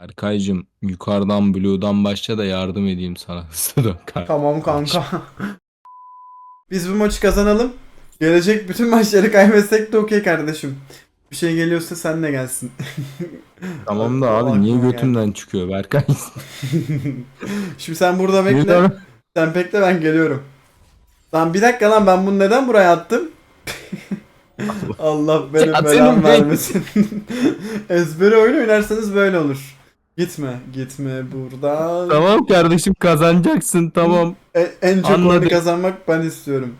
Erkaycığım yukarıdan Blue'dan başla da yardım edeyim sana. Tamam kanka. Biz bu maçı kazanalım. Gelecek bütün maçları kaybetsek de okey kardeşim. Bir şey geliyorsa sen de gelsin. Tamam da abi niye aklıma götümden çıkıyor Berkay? Şimdi sen burada bekle. doğru- Sen bekle ben geliyorum. Lan bir dakika lan ben bunu neden buraya attım? Allah benim Ya belamı be- vermesin. Ezbere oyun oynarsanız böyle olur. Gitme, gitme buradan. Tamam kardeşim kazanacaksın tamam. E- en çok oyunu Anladım. kazanmak ben istiyorum.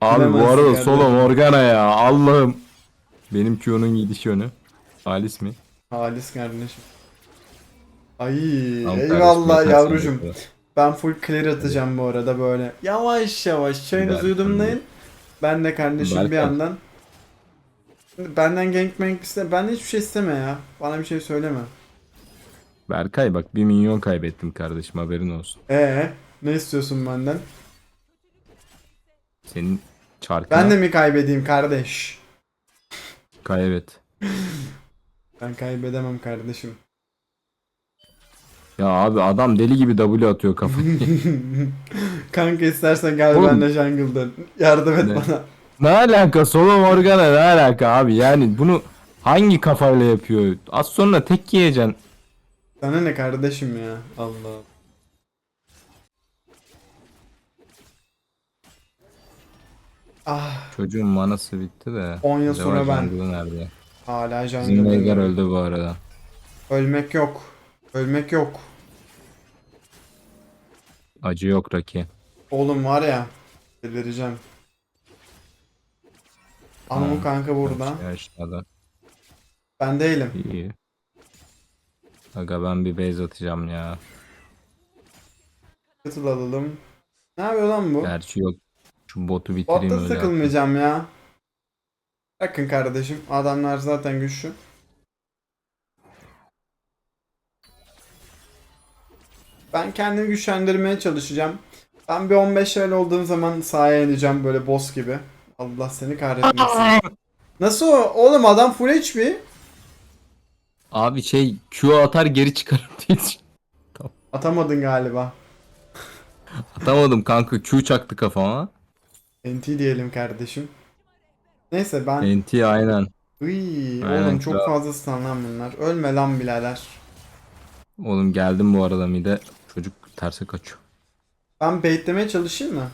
Abi bu Bilemezsin arada kardeşim. solo Morgana ya Allah'ım. Benim Q'nun gidiş yönü. Halis mi? Halis kardeşim. Ay Tamam eyvallah kardeşim, yavrucum. yeter Ben full clear atacağım bu arada böyle. Yavaş yavaş çayınızı Berkan. yudumlayın. Ben de kardeşim bir Berkan. yandan. Benden gank iste. Ben hiçbir şey isteme ya. Bana bir şey söyleme. Berkay bak bir milyon kaybettim kardeşim haberin olsun. Ee, ne istiyorsun benden? Senin çarkına Ben de mi kaybedeyim kardeş? kaybet. Ben kaybedemem kardeşim. Ya abi adam deli gibi W atıyor kafayı. Kanka istersen gel Oğlum. benimle jungle'dan. Yardım et Ne? bana. ne alaka solo Morgana ne alaka abi yani bunu hangi kafayla yapıyor? Az sonra tek yiyeceksin. Sana ne kardeşim ya? Allah. Ah Çocuğun manası bitti de. 10 yıl Acaba sonra ben. jungle'ı nerede? hala Bizim jungle'da. Veigar öldü bu arada. Ölmek yok. Ölmek yok. Acı yok Raki. Oğlum var ya. Delireceğim. Anamı kanka burada. Ben değilim. İyi. Aga ben bir base atacağım ya. Katıl alalım. Ne yapıyor lan bu? Gerçi yok. Şu botu bitireyim Botta öyle. takılmayacağım ya. Bakın kardeşim. Adamlar zaten güçlü. Ben kendimi güçlendirmeye çalışacağım. Ben bir 15 level olduğum zaman sahaya ineceğim böyle boss gibi. Allah seni kahretmesin. Nasıl o? Oğlum adam full HP. Abi şey Q atar geri çıkarım diye düşün- Atamadın galiba. Atamadım kanka Q çaktı kafama. NT diyelim kardeşim. Neyse ben... NT aynen. Iy, Aynen oğlum çok kral. fazla stun lan bunlar. Ölme lan birader. Oğlum geldim bu arada mide. Çocuk terse kaçıyor. Ben baitlemeye çalışayım mı?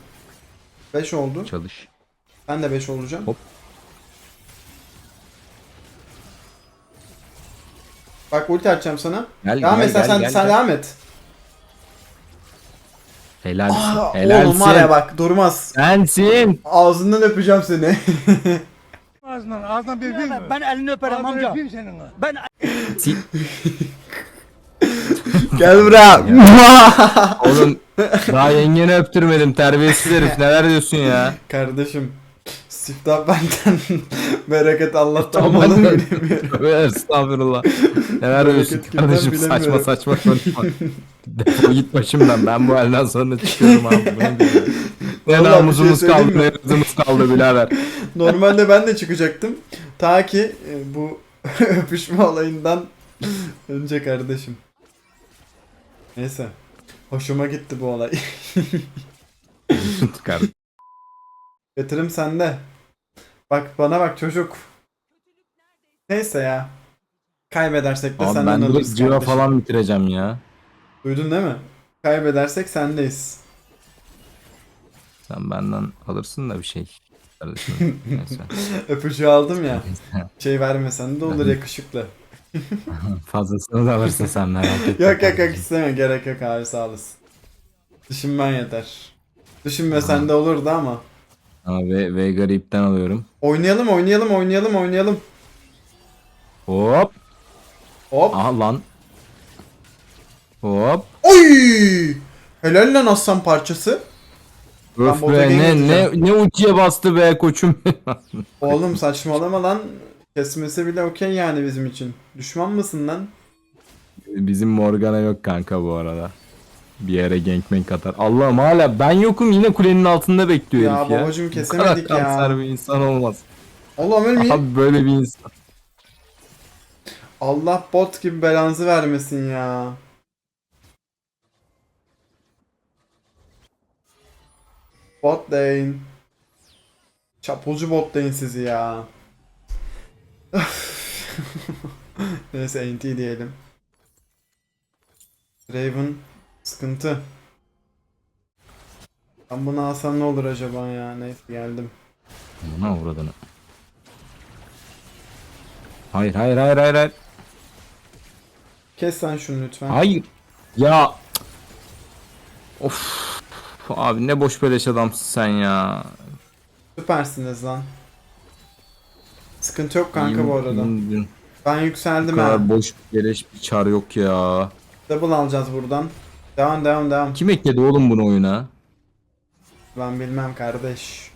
5 oldu. Çalış. Ben de 5 olacağım. Hop. Bak ulti atacağım sana. Gel Devam gel, et sen, gel, sen, gel, sen gel. devam et. Helalsin. Aa, Helalsin. oğlum var ya bak durmaz. Sensin. Ağzından öpeceğim seni. Ağzından, ağzından bir öpeyim mi? Ben elini öperim Ağzından amca. öpeyim senin. Ben Si- Gel buraya. Oğlum daha yengeni öptürmedim terbiyesiz herif neler diyorsun ya. Kardeşim. Siftah benden. Bereket Allah'tan de- bilemiyorum. Tövbe Estağfurullah. Neler Bereket diyorsun kimden kardeşim saçma bilemiyorum. saçma konuşma. Defol git başımdan ben bu elden sonra çıkıyorum abi. Ne? Ne Vallahi bir namusumuz şey kaldı ne mi? hırzımız kaldı birader. Normalde ben de çıkacaktım. Ta ki e, bu öpüşme olayından önce kardeşim. Neyse. Hoşuma gitti bu olay. Çıkar. Yatırım sende. Bak bana bak çocuk. Neyse ya. Kaybedersek de Abi senden ben direkt alırız Gio kardeşim. falan bitireceğim ya. Duydun değil mi? Kaybedersek sendeyiz. Sen benden alırsın da bir şey. Kardeşim. Neyse. Öpücüğü aldım ya. Şey vermesen de olur yakışıklı. Fazlasını da alırsın sen merak etme. Yok yok yok kardeşim. istemiyorum. Gerek yok abi sağ olasın. Düşünmen yeter. Düşünmesen de olurdu ama. Ve Veigar'ı ipten alıyorum. Oynayalım oynayalım oynayalım oynayalım. Hop. Hop. Aha lan. Hop. Oy! Helal lan aslan parçası. Öf be ne, ne, ne uçuya bastı be koçum. Oğlum saçmalama lan. Kesmesi bile okey yani bizim için. Düşman mısın lan? Bizim Morgana yok kanka bu arada. Bir yere gankmank atar. Allah'ım hala ben yokum yine kulenin altında bekliyor Ya herif ya. babacım kesemedik ya. kanser bir insan olmaz. Allah'ım ölmeyeyim. Abi böyle bir insan. Allah bot gibi belanızı vermesin ya. Bot lane. Çapulcu bot lane sizi ya. Neyse NT diyelim. Raven sıkıntı. Ben bunu alsam ne olur acaba ya? Neyse geldim. Buna uğradığını. Hayır hayır hayır hayır hayır. Kes sen şunu lütfen. Hayır. Ya. Of. Abi ne boş beleş adamsın sen ya. Süpersiniz lan. Sıkıntı yok kanka bu arada. Ben Bu yükseldim ha. kadar boş beleş bir çar yok ya. Double alacağız buradan. Devam devam devam. Kim ekledi oğlum bunu oyuna? Ben bilmem kardeş.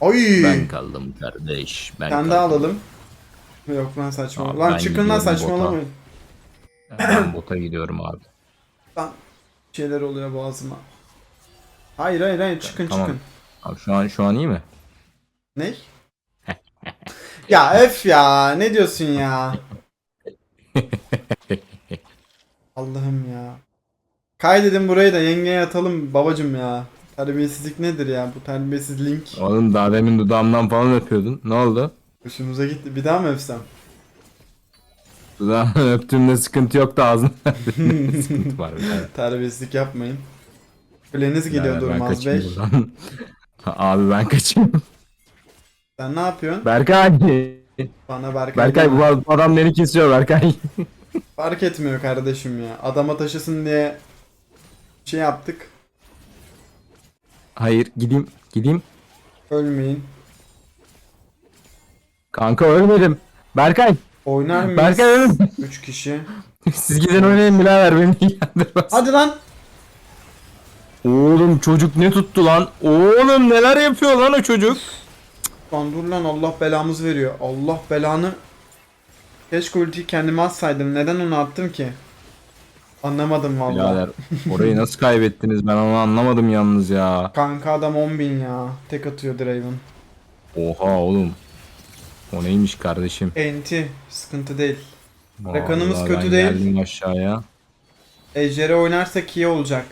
Oy! Ben kaldım kardeş. Ben Sen de kaldım. alalım. Yok lan saçma. Abi lan ben çıkın lan gidiyorum saçmalamayın. Ben bota gidiyorum abi. Lan şeyler oluyor boğazıma. Hayır hayır hayır çıkın Tamam. çıkın. Abi şu an şu an iyi mi? Ne? ya öf ya ne diyorsun ya? Allah'ım ya. Kaydedin burayı da yengeye atalım babacım ya. Terbiyesizlik nedir ya bu terbiyesiz link. Oğlum daha demin dudağımdan falan öpüyordun. Ne oldu? Hoşumuza gitti. Bir daha mı öpsem? Dudağımdan öptüğümde sıkıntı yoktu ağzında. sıkıntı var. Evet. Terbiyesizlik yapmayın. Kuleniz geliyor Durmaz Bey. Abi ben kaçayım. Sen ne yapıyorsun? Berkay. Bana Berkay, Berkay bu adam beni kesiyor Berkay. Fark etmiyor kardeşim ya. Adama taşısın diye şey yaptık. Hayır gideyim gideyim. Ölmeyin. Kanka ölmedim. Berkay. Oynar mıyız? Berkay ölmedim. 3 kişi. Siz gidin oynayın birader beni ilgilendirmez. Hadi lan. Oğlum çocuk ne tuttu lan? Oğlum neler yapıyor lan o çocuk? Lan dur lan Allah belamızı veriyor. Allah belanı. Keşke ultiyi kendime atsaydım. Neden onu attım ki? Anlamadım vallahi. Birader orayı nasıl kaybettiniz ben onu anlamadım yalnız ya. Kanka adam 10.000 ya. Tek atıyor Draven. Oha oğlum. O neymiş kardeşim? Enti. Sıkıntı değil. Rakanımız Vallahi kötü ben değil. Geldim aşağıya. Ejder'e oynarsak iyi olacak.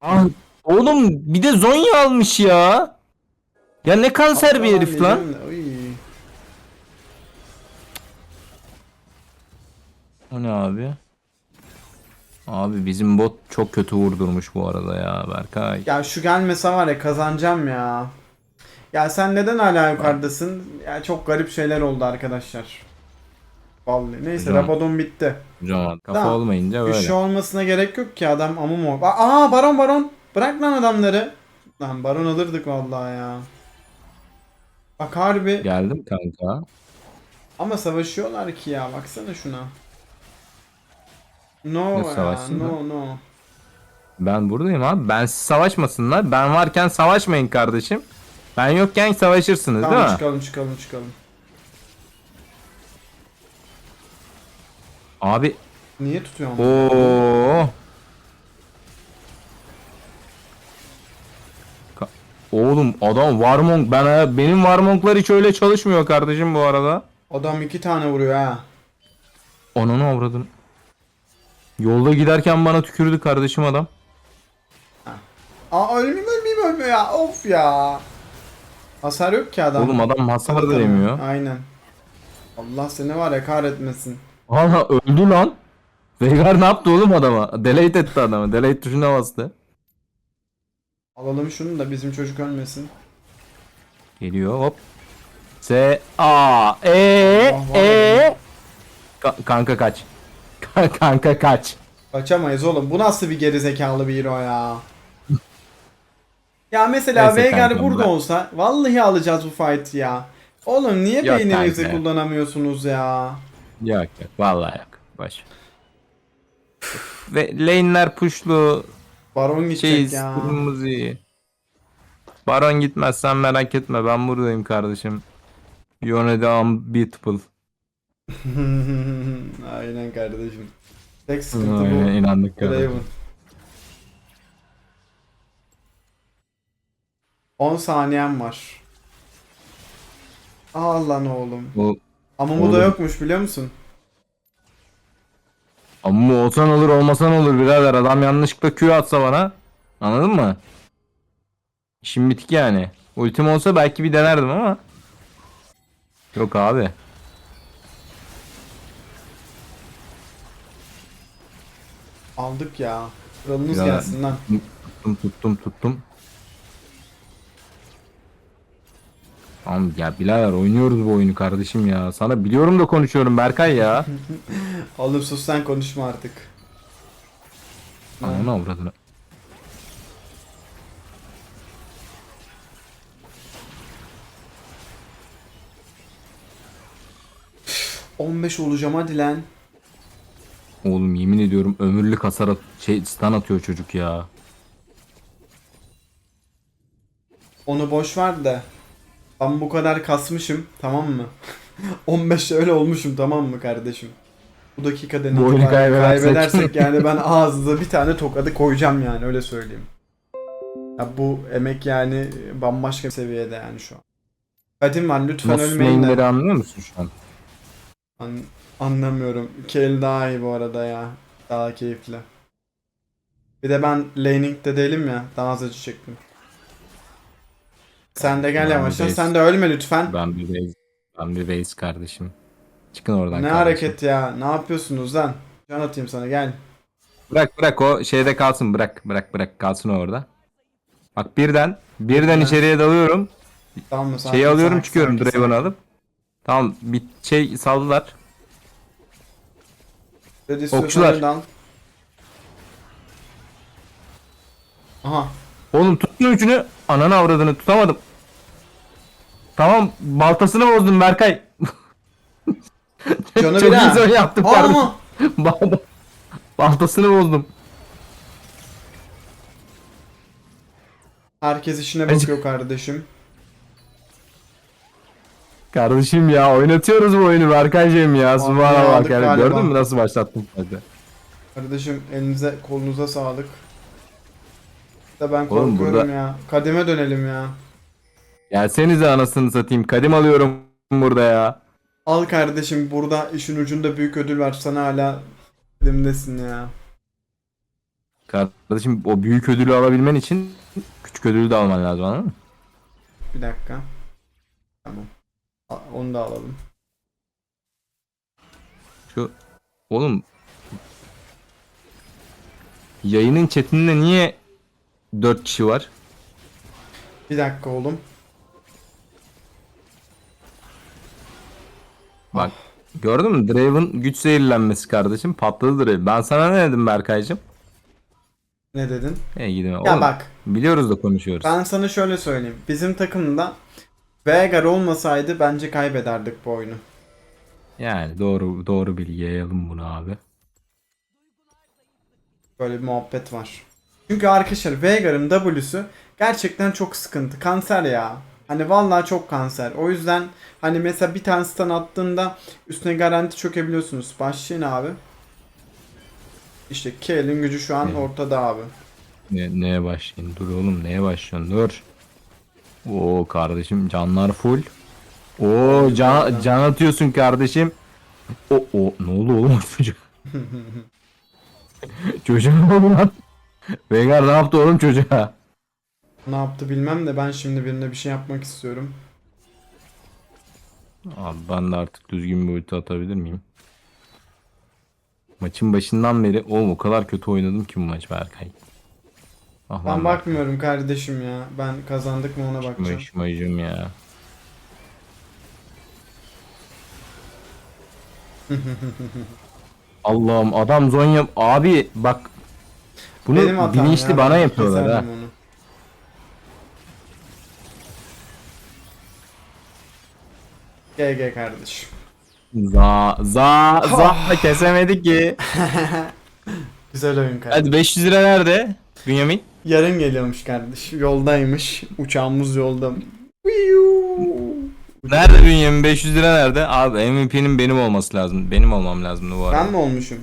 Ah, oğlum bir de Zonya almış ya. Ya ne kanser bir herif lan. Diyeceğim de. O ne abi? Abi bizim bot çok kötü vurdurmuş bu arada ya Berkay. Ya şu gelmese var ya kazanacağım ya. Ya sen neden hala yukarıdasın? Ya çok garip şeyler oldu arkadaşlar. Vallahi neyse Hocam. Rabadon bitti. Hocam kafa Tamam. olmayınca Bir böyle. şey olmasına gerek yok ki adam amum o. Aa baron baron. Bırak lan adamları. Lan baron alırdık vallahi ya. Bak harbi Geldim kanka. ama savaşıyorlar ki ya baksana şuna. No Ne ya no no. Ben buradayım abi. Ben siz savaşmasınlar. Ben varken savaşmayın kardeşim. Ben yokken savaşırsınız Tamam değil mi? çıkalım çıkalım çıkalım. Abi Niye tutuyorsun? Oo. Ka- Oğlum adam Warmonk ben benim Warmonk'lar hiç öyle çalışmıyor kardeşim bu arada. Adam iki tane vuruyor ha. Ananı avradın. Yolda giderken bana tükürdü kardeşim adam. Aa ölmeyeyim ölmeyeyim ölmüyor ya. Of ya. Hasar yok ki adam. Oğlum adam hasar da demiyor. Aynen. Allah seni var ya kahretmesin. Valla öldü lan. Veigar ne yaptı oğlum adama? Delete etti adamı. Delete tuşuna bastı. Alalım şunu da bizim çocuk ölmesin. Geliyor hop. S A E E Ka- kanka kaç. Ka- kanka kaç. Kaçamayız oğlum. Bu nasıl bir gerizekalı bir hero ya? Ya mesela Neyse Veigar kankam burada ben- olsa vallahi alacağız bu fight ya. Oğlum niye Yok beyninizi kanka. kullanamıyorsunuz ya? Yok yok vallahi yok. Boş. Ve lane'ler pushlu Baron gidecek şeyiz ya. durumumuz iyi. Baron gitmezsen merak etme ben buradayım kardeşim. Yone de unbeatable. Aynen kardeşim. Tek sıkıntı bu. inandık kardeşim. Draven. 10 saniyem var. Al lan oğlum. Bu Ama bu da Oğlum. yokmuş biliyor musun? Ama olsan olur olmasan olur birader. Adam yanlışlıkla Q atsa bana. Anladın mı? İşim bitik yani. Ultim olsa belki bir denerdim ama. Yok abi. Aldık ya. Kralınız Ya. gelsin lan. Tuttum tuttum tuttum. Tamam ya birader oynuyoruz bu oyunu kardeşim ya. Sana biliyorum da konuşuyorum Berkay ya. Oğlum sus sen konuşma artık. Ananı avradını. Üf, 15 olacağım hadi lan. Oğlum yemin ediyorum ömürlük hasar at şey stun atıyor çocuk ya. Onu boş ver de. Ben bu kadar kasmışım tamam mı? 15 öyle olmuşum tamam mı kardeşim? Bu dakikada ne Bu oyunu kadar kaybedersek. kaybedersek yani ben ağzınıza bir tane tokadı koyacağım yani öyle söyleyeyim. Ya bu emek yani bambaşka bir seviyede yani şu an. Kadim var lütfen Nasıl ölmeyin de. mainleri anlıyor musun şu an? An- anlamıyorum. İki el daha iyi bu arada ya. Daha keyifli. Bir de ben laning'de değilim ya. Daha az acı çektim. Sen de gel yavaştan. Sen de ölme lütfen. Ben bir reis, ben bir reis kardeşim. Çıkın oradan Ne kardeşim. hareket ya? Ne yapıyorsunuz lan? Can atayım sana gel. Bırak bırak o şeyde kalsın bırak bırak bırak kalsın o orada. Bak birden birden Ha. içeriye dalıyorum. Tamam mı? Şeyi alıyorum sakin, çıkıyorum Draven'ı alıp. Tamam bir şey saldılar. Okçular. Aha. Oğlum tuttum üçünü. Ananı avradını tutamadım. Tamam baltasını bozdum Berkay. Canı Çok iyi son yaptım! Bal- Baltasını bozdum. Herkes işine bakıyor kardeşim. Kardeşim ya oynatıyoruz bu oyunu Berkaycığım ya. Subhanallah galiba. gördün mü nasıl başlattım hadi. Kardeşim elinize kolunuza sağlık. Da ben Oğlum korkuyorum burada- ya. Kademe dönelim ya. Gelsenize anasını satayım. Kadim alıyorum burada ya. Al kardeşim burada işin ucunda büyük ödül var. Sana hala elimdesin ya. Kardeşim o büyük ödülü alabilmen için küçük ödülü de alman lazım anladın mı? Bir dakika. Onu da alalım. Şu oğlum yayının chatinde niye 4 kişi var? Bir dakika oğlum. Bak gördün mü Draven güç zehirlenmesi kardeşim patladı Draven. Ben sana ne dedim Berkaycığım? Ne dedin? E gidin Ya oğlum. bak. Biliyoruz da konuşuyoruz. Ben sana şöyle söyleyeyim. Bizim takımda Veigar olmasaydı bence kaybederdik bu oyunu. Yani doğru doğru bilgi yayalım bunu abi. Böyle bir muhabbet var. Çünkü arkadaşlar Veigar'ın W'su gerçekten çok sıkıntı. Kanser ya. Hani vallahi çok kanser. O yüzden hani mesela bir tane stun attığında üstüne garanti çökebiliyorsunuz. Başlayın abi. İşte Kael'in gücü şu an Evet. ortada abi. Ne, neye başlayın? Dur oğlum neye başlıyorsun? Dur. Oo kardeşim canlar full. Oo can, can atıyorsun kardeşim. O o ne oldu oğlum çocuk? Çocuğa ne oldu lan? Veigar ne yaptı oğlum çocuğa? Ne yaptı bilmem de ben şimdi birine bir şey yapmak istiyorum. Abi ben de artık düzgün bir ulti atabilir miyim? Maçın başından beri oğlum o kadar kötü oynadım ki bu maç Berkay. Ah Ben bakmıyorum kardeşim ya. Ben kazandık mı ona bakacağım. Maçım ya. Allah'ım adam Zonya abi bak bunu Benim hatam bilinçli ya, bana ben yapıyorlar ha. keserdim onu. GG kardeşim. Za za za kesemedik ki. Güzel oyun kardeşim. Hadi 500 lira nerede? Bünyamin. Yarın geliyormuş kardeş. Yoldaymış. Uçağımız yolda. Nerede Bünyamin 500 lira nerede? Abi MVP'nin benim olması lazım. Benim olmam lazım bu arada. Ben mi olmuşum?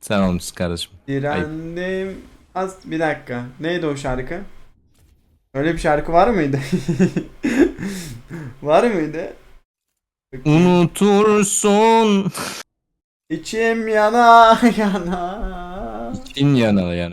Sen olmuşsun kardeşim. Direndim. Az bir dakika. Neydi o şarkı? Öyle bir şarkı var mıydı? var mıydı? Unutursun. İçim yana yana. İçin yana yana.